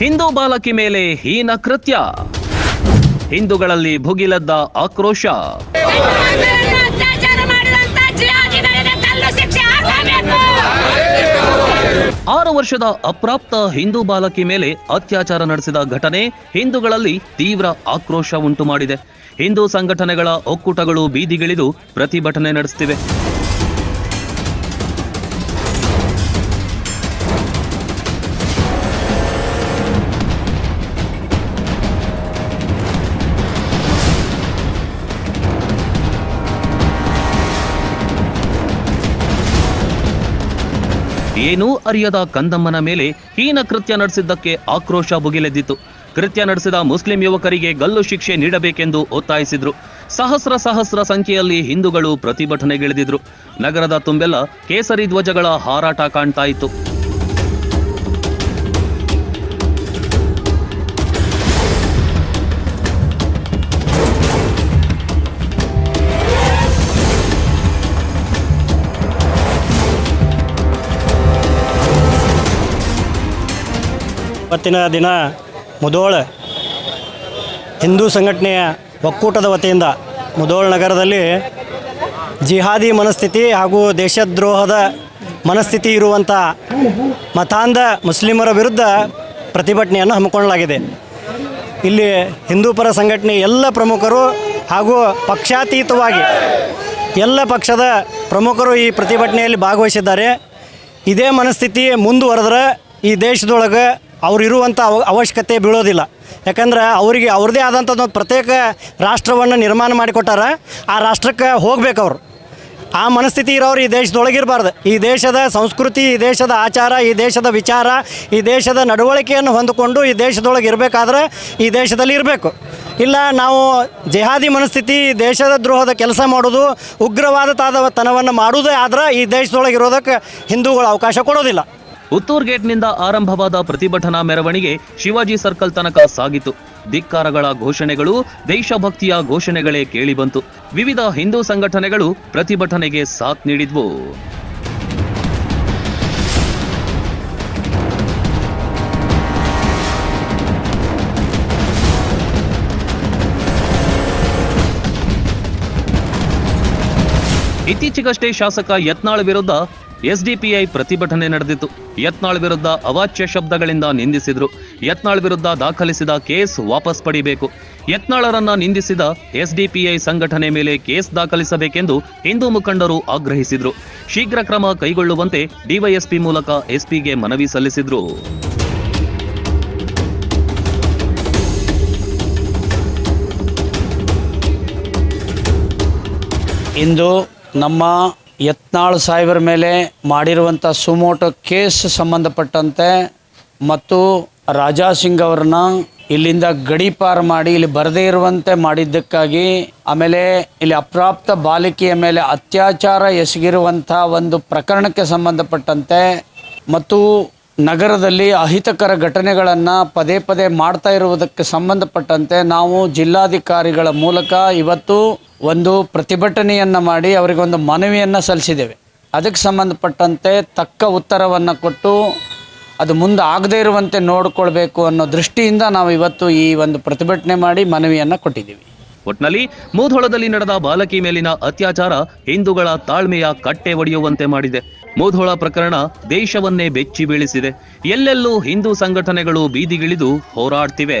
ಹಿಂದೂ ಬಾಲಕಿ ಮೇಲೆ ಹೀನ ಕೃತ್ಯ. ಹಿಂದೂಗಳಲ್ಲಿ ಭುಗಿಲದ್ದ ಆಕ್ರೋಶ. ಆರು ವರ್ಷದ ಅಪ್ರಾಪ್ತ ಹಿಂದೂ ಬಾಲಕಿ ಮೇಲೆ ಅತ್ಯಾಚಾರ ನಡೆಸಿದ ಘಟನೆ ಹಿಂದೂಗಳಲ್ಲಿ ತೀವ್ರ ಆಕ್ರೋಶ ಉಂಟು ಮಾಡಿದೆ ಹಿಂದೂ ಸಂಘಟನೆಗಳ ಒಕ್ಕೂಟಗಳು ಬೀದಿಗಿಳಿದು ಪ್ರತಿಭಟನೆ ನಡೆಸುತ್ತಿವೆ ಏನೂ ಅರಿಯದ ಕಂದಮ್ಮನ ಮೇಲೆ ಹೀನ ಕೃತ್ಯ ನಡೆಸಿದ್ದಕ್ಕೆ ಆಕ್ರೋಶ ಭುಗಿಲೆದ್ದಿತು. ಕೃತ್ಯ ನಡೆಸಿದ ಮುಸ್ಲಿಂ ಯುವಕರಿಗೆ ಗಲ್ಲು ಶಿಕ್ಷೆ ನೀಡಬೇಕೆಂದು ಒತ್ತಾಯಿಸಿದ್ರು. ಸಹಸ್ರ ಸಹಸ್ರ ಸಂಖ್ಯೆಯಲ್ಲಿ ಹಿಂದೂಗಳು ಪ್ರತಿಭಟನೆಗಿಳಿದಿದ್ರು. ನಗರದ ತುಂಬೆಲ್ಲ ಕೇಸರಿ ಧ್ವಜಗಳ ಹಾರಾಟ ಕಾಣ್ತಾ ಇತ್ತು. ಇವತ್ತಿನ ದಿನ ಮುದೋಳ ಹಿಂದೂ ಸಂಘಟನೆಯ ಒಕ್ಕೂಟದ ವತಿಯಿಂದ ಮುದೋಳ ನಗರದಲ್ಲಿ ಜಿಹಾದಿ ಮನಸ್ಥಿತಿ ಹಾಗೂ ದೇಶದ್ರೋಹದ ಮನಸ್ಥಿತಿ ಇರುವಂಥ ಮತಾಂಧ ಮುಸ್ಲಿಮರ ವಿರುದ್ಧ ಪ್ರತಿಭಟನೆಯನ್ನು ಹಮ್ಮಿಕೊಳ್ಳಲಾಗಿದೆ. ಇಲ್ಲಿ ಹಿಂದೂ ಪರ ಸಂಘಟನೆ ಎಲ್ಲ ಪ್ರಮುಖರು ಹಾಗೂ ಪಕ್ಷಾತೀತವಾಗಿ ಎಲ್ಲ ಪಕ್ಷದ ಪ್ರಮುಖರು ಈ ಪ್ರತಿಭಟನೆಯಲ್ಲಿ ಭಾಗವಹಿಸಿದ್ದಾರೆ. ಇದೇ ಮನಸ್ಥಿತಿ ಮುಂದುವರೆದ್ರೆ ಈ ದೇಶದೊಳಗೆ ಅವ್ರು ಇರುವಂಥ ಅವ ಅವಶ್ಯಕತೆ ಬೀಳೋದಿಲ್ಲ. ಯಾಕಂದ್ರೆ ಅವರಿಗೆ ಅವ್ರದ್ದೇ ಆದಂಥ ಒಂದು ಪ್ರತ್ಯೇಕ ರಾಷ್ಟ್ರವನ್ನು ನಿರ್ಮಾಣ ಮಾಡಿಕೊಟ್ಟಾರ, ಆ ರಾಷ್ಟ್ರಕ್ಕೆ ಹೋಗ್ಬೇಕು ಅವರು. ಆ ಮನಸ್ಥಿತಿ ಇರೋರು ಈ ದೇಶದೊಳಗಿರಬಾರ್ದು. ಈ ದೇಶದ ಸಂಸ್ಕೃತಿ, ಈ ದೇಶದ ಆಚಾರ, ಈ ದೇಶದ ವಿಚಾರ, ಈ ದೇಶದ ನಡವಳಿಕೆಯನ್ನು ಹೊಂದಿಕೊಂಡು ಈ ದೇಶದೊಳಗೆ ಇರಬೇಕಾದ್ರೆ ಈ ದೇಶದಲ್ಲಿ ಇರಬೇಕು. ಇಲ್ಲ ನಾವು ಜೆಹಾದಿ ಮನಸ್ಥಿತಿ ದೇಶದ ದ್ರೋಹದ ಕೆಲಸ ಮಾಡೋದು ಉಗ್ರವಾದ ತಾದ ತನವನ್ನು ಮಾಡುವುದೇ ಆದ್ರೆ ಈ ದೇಶದೊಳಗೆ ಇರೋದಕ್ಕೆ ಹಿಂದೂಗಳು ಅವಕಾಶ ಕೊಡೋದಿಲ್ಲ. ಉತ್ತೂರ್ ಗೇಟ್ನಿಂದ ಆರಂಭವಾದ ಪ್ರತಿಭಟನಾ ಮೆರವಣಿಗೆ ಶಿವಾಜಿ ಸರ್ಕಲ್ ತನಕ ಸಾಗಿತು. ಧಿಕ್ಕಾರಗಳ ಘೋಷಣೆಗಳು, ದೇಶಭಕ್ತಿಯ ಘೋಷಣೆಗಳೇ ಕೇಳಿಬಂತು. ವಿವಿಧ ಹಿಂದೂ ಸಂಘಟನೆಗಳು ಪ್ರತಿಭಟನೆಗೆ ಸಾಥ್ ನೀಡಿದ್ವು. ಇತ್ತೀಚೆಗಷ್ಟೇ ಶಾಸಕ ಯತ್ನಾಳ್ ವಿರುದ್ಧ ಎಸ್ಡಿಪಿಐ ಪ್ರತಿಭಟನೆ ನಡೆದಿತ್ತು. ಯತ್ನಾಳ್ ವಿರುದ್ಧ ಅವಾಚ್ಯ ಶಬ್ದಗಳಿಂದ ನಿಂದಿಸಿದ್ರು. ಯತ್ನಾಳ್ ವಿರುದ್ಧ ದಾಖಲಿಸಿದ ಕೇಸ್ ವಾಪಸ್ ಪಡಿಬೇಕು. ಯತ್ನಾಳರನ್ನ ನಿಂದಿಸಿದ ಎಸ್ಡಿಪಿಐ ಸಂಘಟನೆ ಮೇಲೆ ಕೇಸ್ ದಾಖಲಿಸಬೇಕೆಂದು ಹಿಂದೂ ಮುಖಂಡರು ಆಗ್ರಹಿಸಿದ್ರು. ಶೀಘ್ರ ಕ್ರಮ ಕೈಗೊಳ್ಳುವಂತೆ ಡಿವೈಎಸ್ಪಿ ಮೂಲಕ ಎಸ್ಪಿಗೆ ಮನವಿ ಸಲ್ಲಿಸಿದ್ರು. ಇಂದು ನಮ್ಮ ಯತ್ನಾಳ್ ಸಾಹೇಬರ ಮೇಲೆ ಮಾಡಿರುವಂಥ ಸುಮೋಟೋ ಕೇಸ್ ಸಂಬಂಧಪಟ್ಟಂತೆ ಮತ್ತು ರಾಜಾ ಸಿಂಗ್ ಅವ್ರನ್ನ ಇಲ್ಲಿಂದ ಗಡೀಪಾರು ಮಾಡಿ ಇಲ್ಲಿ ಬರದೇ ಇರುವಂತೆ ಮಾಡಿದ್ದಕ್ಕಾಗಿ ಆಮೇಲೆ ಇಲ್ಲಿ ಅಪ್ರಾಪ್ತ ಬಾಲಿಕೆಯ ಮೇಲೆ ಅತ್ಯಾಚಾರ ಎಸಗಿರುವಂಥ ಒಂದು ಪ್ರಕರಣಕ್ಕೆ ಸಂಬಂಧಪಟ್ಟಂತೆ ಮತ್ತು ನಗರದಲ್ಲಿ ಅಹಿತಕರ ಘಟನೆಗಳನ್ನು ಪದೇ ಪದೇ ಮಾಡ್ತಾ ಇರುವುದಕ್ಕೆ ಸಂಬಂಧಪಟ್ಟಂತೆ ನಾವು ಜಿಲ್ಲಾಧಿಕಾರಿಗಳ ಮೂಲಕ ಇವತ್ತು ಒಂದು ಪ್ರತಿಭಟನೆಯನ್ನು ಮಾಡಿ ಅವರಿಗೊಂದು ಮನವಿಯನ್ನು ಸಲ್ಲಿಸಿದ್ದೇವೆ. ಅದಕ್ಕೆ ಸಂಬಂಧಪಟ್ಟಂತೆ ತಕ್ಕ ಉತ್ತರವನ್ನು ಕೊಟ್ಟು ಅದು ಮುಂದೆ ಆಗದೇ ಇರುವಂತೆ ನೋಡಿಕೊಳ್ಬೇಕು ಅನ್ನೋ ದೃಷ್ಟಿಯಿಂದ ನಾವು ಇವತ್ತು ಈ ಒಂದು ಪ್ರತಿಭಟನೆ ಮಾಡಿ ಮನವಿಯನ್ನು ಕೊಟ್ಟಿದ್ದೀವಿ. ಒಟ್ನಲ್ಲಿ ಮೂಧೊಳದಲ್ಲಿ ನಡೆದ ಬಾಲಕಿ ಮೇಲಿನ ಅತ್ಯಾಚಾರ ಹಿಂದೂಗಳ ತಾಳ್ಮೆಯ ಕಟ್ಟೆ ಒಡೆಯುವಂತೆ ಮಾಡಿದೆ. ಮೂಧೋಳ ಪ್ರಕರಣ ದೇಶವನ್ನೇ ಬೆಚ್ಚಿ ಬೀಳಿಸಿದೆ ಎಲ್ಲೆಲ್ಲೂ ಹಿಂದೂ ಸಂಘಟನೆಗಳು ಬೀದಿಗಿಳಿದು ಹೋರಾಡ್ತಿವೆ.